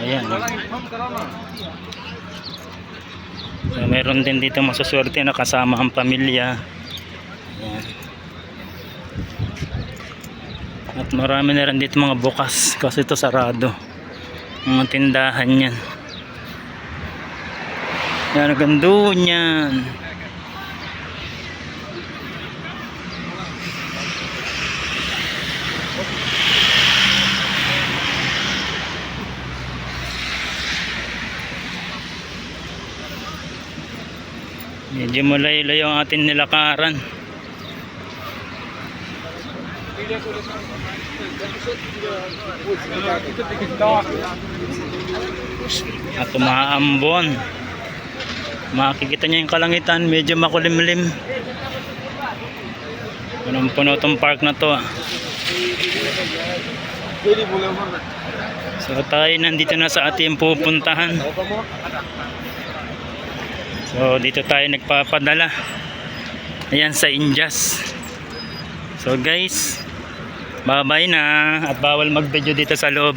Ayan. So, meron din dito masuswerte na kasama ang pamilya. Ayan. At marami na rin dito mga bukas kasi ito sarado. Mga tindahan yan. Yan, ang gando Medyo malayo ang ating nilakaran. At umaambon. Makikita niyo yung kalangitan, medyo makulimlim. Punong puno tong park na to. ah. So tayo nandito na sa ating pupuntahan. So dito tayo nagpapadala. Ayan sa Indias. So guys, bye-bye na at bawal mag-video dito sa loob.